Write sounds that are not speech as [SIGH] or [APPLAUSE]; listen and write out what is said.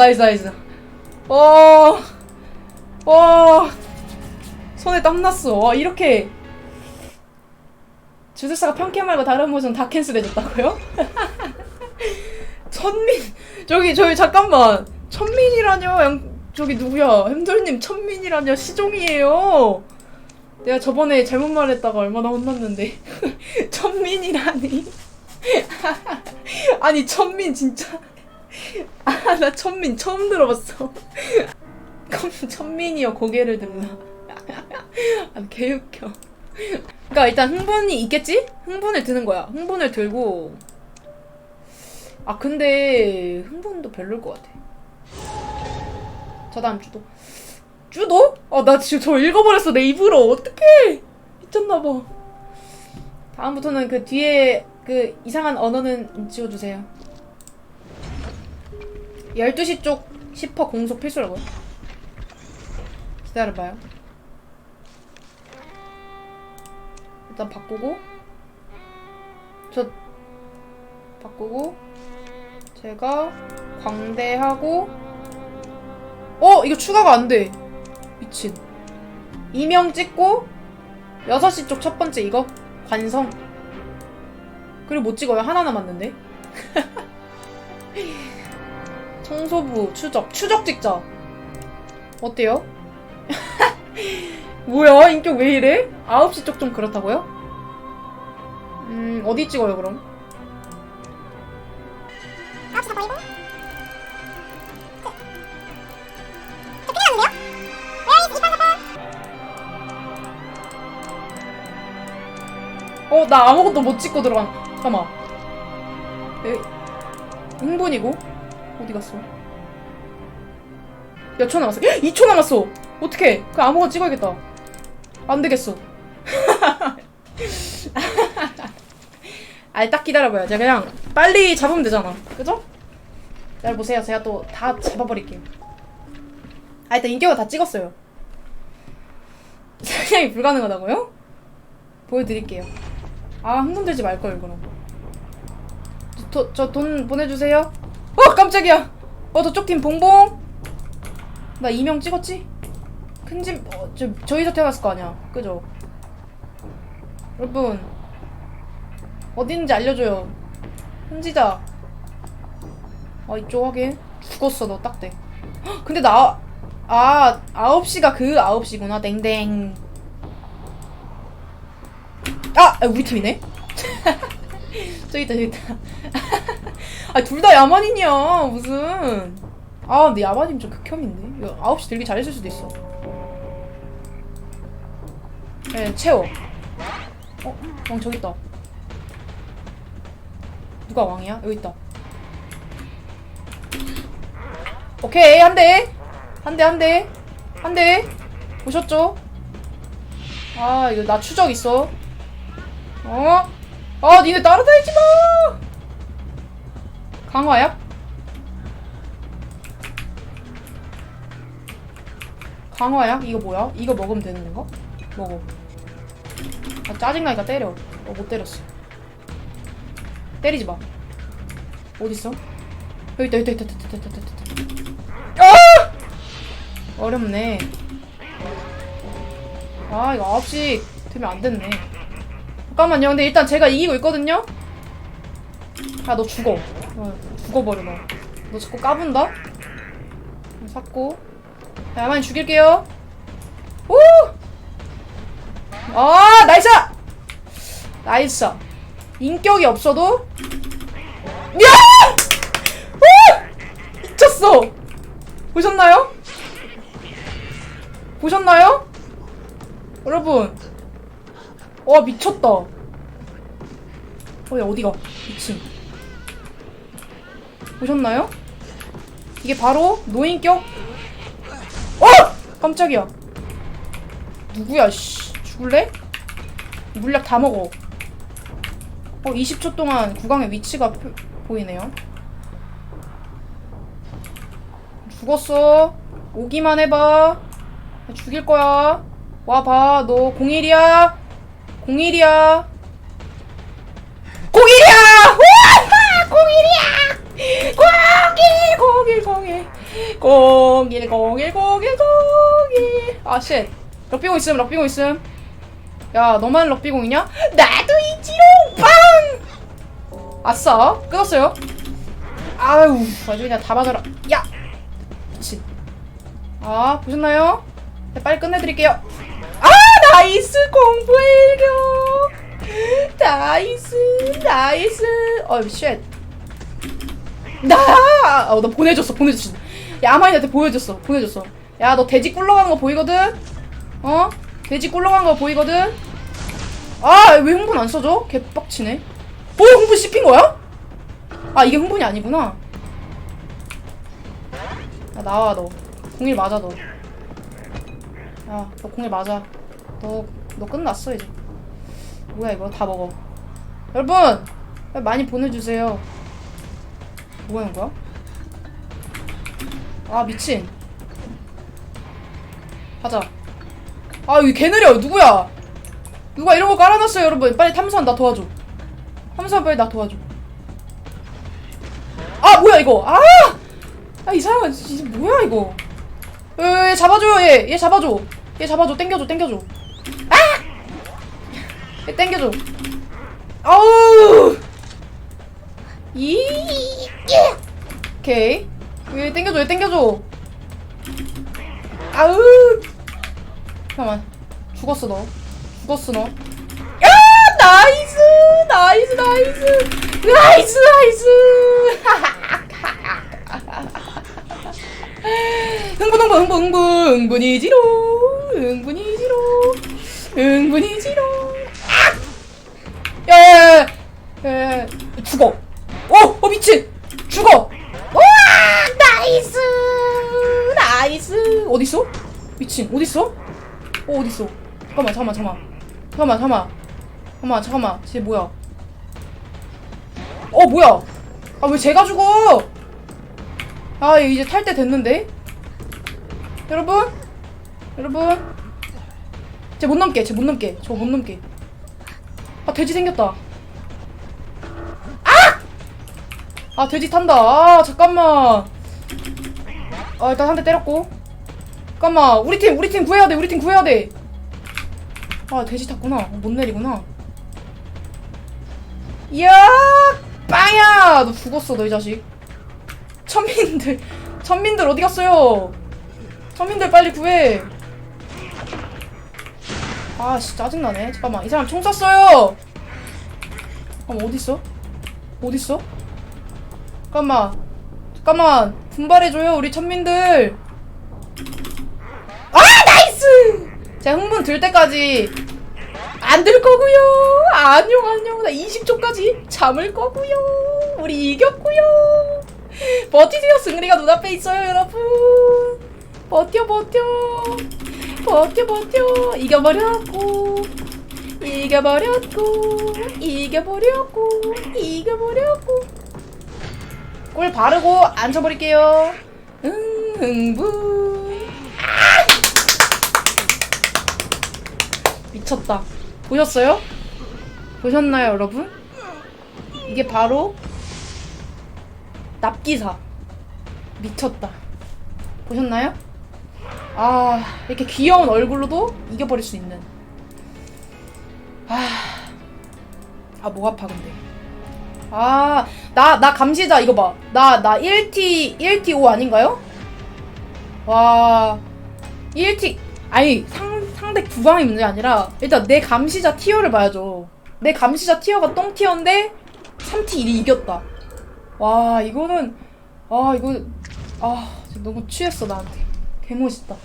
나이스 나이스. 어... 와 손에 땀났어. 와 이렇게. 주술사가 평캐 말고 다른 모션 다 캔슬해줬다고요? [LAUGHS] 천민 저기 저기 잠깐만. 천민이라뇨? 양 저기 누구야? 햄돌님 천민이라뇨? 시종이에요. 내가 저번에 잘못 말했다가 얼마나 혼났는데. [LAUGHS] 천민이라니. [LAUGHS] 아니 천민 진짜 [LAUGHS] 아 나 천민 처음 들어봤어. [LAUGHS] 천민이요 고개를 들라. [LAUGHS] 아 개웃겨. 그러니까 일단 흥분이 있겠지? 흥분을 드는 거야. 흥분을 들고. 아 근데 흥분도 별로일 것 같아. 저 다음 주도. 주도? 아 나 지금 저 읽어버렸어 내 입으로. 어떡해. 미쳤나봐. 다음부터는 그 뒤에 그 이상한 언어는 지워주세요 12시 쪽 10% 공속 필수라고요? 기다려봐요. 일단 바꾸고 저 바꾸고 제가 광대하고 어 이거 추가가 안 돼. 미친. 이명 찍고 6시 쪽 첫 번째 이거? 관성. 그리고 못 찍어요. 하나 남았는데 [LAUGHS] 청소부 추적 추적 찍자 어때요? [LAUGHS] 뭐야 인격 왜 이래? 9시 쪽 좀 그렇다고요? 음 어디 찍어요 그럼? 어, 나 아무것도 못 찍고 들어간. 잠깐만. 에, 흥분이고? 어디 갔어? 몇 초 남았어? 2초 남았어! 어떡해. 그 아무거나 찍어야겠다. 안 되겠어. [LAUGHS] 아니, 딱 기다려봐요. 제가 그냥 빨리 잡으면 되잖아. 그죠? 잘 보세요. 제가 또 다 잡아버릴게요. 아, 일단 인격을 다 찍었어요. [LAUGHS] 사냥이 불가능하다고요? 보여드릴게요. 아, 흥분되지 말걸, 그럼. 저 돈 보내주세요. 어, 깜짝이야. 어, 저쪽 팀 봉봉. 나 이명 찍었지? 큰 집, 어, 저, 저기서 태어났을 거 아니야. 그죠? 여러분. 있는지 알려줘요. hun지자. 어, 이쪽 확인. 죽었어, 너딱 돼. 헉, 근데 나, 아, 9시가 그 9시구나. 땡땡. 아! 아, 우리 팀이네? [LAUGHS] 저기 있다, 저기 있다. [LAUGHS] 아, 둘 다 야만인이야, 무슨. 아, 근데 야만인 좀 극혐인데? 이거 9시 들기 잘했을 수도 있어. 예, 채워. 어? 왕 저기 있다. 누가 왕이야? 여기 있다. 오케이, 한 대. 한 대, 한 대. 한 대. 보셨죠? 아, 이거 나 추적 있어. 어? 아, 니네 따라다니지 마! 강화야? 강화야? 이거 뭐야? 이거 먹으면 되는 건가? 먹어. 아, 짜증나니까 때려. 어, 못 때렸어. 때리지 마. 어딨어? 여기 있다, 여기 있다, 있다, 있다, 있다, 있다. 아! 어렵네. 아, 이거 9시 되면 안 됐네. 잠깐만요. 근데 일단 제가 이기고 있거든요? 야, 너 죽어. 어, 죽어버려, 너. 너 자꾸 까분다? 샀고. 야, 야만이 죽일게요. 오! 아, 나이스! 나이스. 인격이 없어도. 야! 오! 미쳤어! 보셨나요? 보셨나요? 여러분. 와, 미쳤다. 어, 야, 어디가? 미친. 보셨나요? 이게 바로 노인격? 어! 깜짝이야. 누구야, 씨. 죽을래? 물약 다 먹어. 어, 20초 동안 구강의 위치가 표, 보이네요. 죽었어. 오기만 해봐. 죽일 거야. 와봐. 너 01이야. 01이야. 01이야! 우와! 01이야! 01, 01, 01. 공일 공일 공일 공일 아쉣 럭비공 있음 럭비공 있음 야 너만 럭비공이냐? 나도 있지롱 빵 아싸 끊었어요 아유 아주 그냥 다 맞아라 야 그치 아 보셨나요? 네, 빨리 끝내드릴게요 아 나이스 일격 나이스 나이스 어우 쉣 나! 어, 너 보내줬어, 보내줬어. 야, 아마이한테 보여줬어, 보내줬어. 야, 너 돼지 꿀러가는 거 보이거든? 어? 돼지 꿀러가는 거 보이거든? 아, 왜 흥분 안 써줘? 개빡치네. 어, 흥분 씹힌 거야? 아, 이게 흥분이 아니구나. 야, 나와, 너. 공일 맞아, 너. 야, 너 공일 맞아. 너, 너 끝났어, 이제. 뭐야, 이거. 다 먹어. 여러분! 많이 보내주세요. 뭐 하는 거야? 아 미친. 가자. 아 여기 개 느려. 누구야? 누가 이런 거 깔아놨어요 여러분. 빨리 탐수한 나 도와줘. 탐수한 빨리 나 도와줘. 아 뭐야 이거? 아 아 이 사람은 진짜 뭐야 이거? 얘, 얘 잡아줘요 얘 얘 잡아줘. 얘 잡아줘. 땡겨줘 땡겨줘. 아 얘 땡겨줘. 아우 이 예! 오케이. 얘 땡겨줘 얘 땡겨줘. 아우. 잠깐만. 죽었어 너. 죽었어 너 야 나이스 나이스 나이스. 나이스 나이스. [LAUGHS] 흥분 흥분 흥분 흥분. 흥분이지로. 흥분이지로. 흥분이지로. 야야 야 야, 죽어 어! 어 미친! 죽어! 우와! 나이스! 나이스! 어딨어? 미친 어딨어? 어 어딨어? 잠깐만 잠깐만 잠깐만 잠깐만 잠깐만 잠깐만 잠깐만 쟤 뭐야 어 뭐야 아왜 제가 죽어 아 이제 탈 때 됐는데 여러분 여러분 쟤 못 넘게 쟤 못 넘게 저 못 넘게 아 돼지 생겼다 아 돼지 탄다. 아 잠깐만. 아 일단 한 대 때렸고. 잠깐만 우리 팀 우리 팀 구해야 돼 우리 팀 구해야 돼아 돼지 탔구나. 못 내리구나. 이야 빵야! 너 죽었어 너 이 자식. 천민들 천민들 어디 갔어요? 천민들 빨리 구해. 아씨 짜증나네. 잠깐만 이 사람 총 쐈어요. 잠깐만 어딨어? 어딨어 잠깐만. 잠깐만. 분발해줘요 우리 천민들. 아 나이스! 제가 흥분 들 때까지 안 들 거고요. 안녕 안녕. 나 20초까지 잠을 거고요. 우리 이겼고요. 버티세요 승리가 눈앞에 있어요 여러분. 버텨 버텨. 버텨 버텨. 이겨버렸고 이겨버렸고 이겨버렸고 이겨버렸고 꿀 바르고 앉혀버릴게요. 응. 아! 미쳤다. 보셨어요? 보셨나요, 여러분? 이게 바로 납기사. 미쳤다. 보셨나요? 아, 이렇게 귀여운 얼굴로도 이겨버릴 수 있는. 아, 아, 목 아파, 근데. 아, 나, 나 감시자, 이거 봐. 나, 나 1T, 1T5 아닌가요? 와, 1T, 아니, 상, 상대 구강이 문제 아니라, 일단 내 감시자 티어를 봐야죠. 내 감시자 티어가 똥 티어인데, 3T 1이 이겼다. 와, 이거는, 아, 이거, 아, 너무 취했어, 나한테. 개멋있다.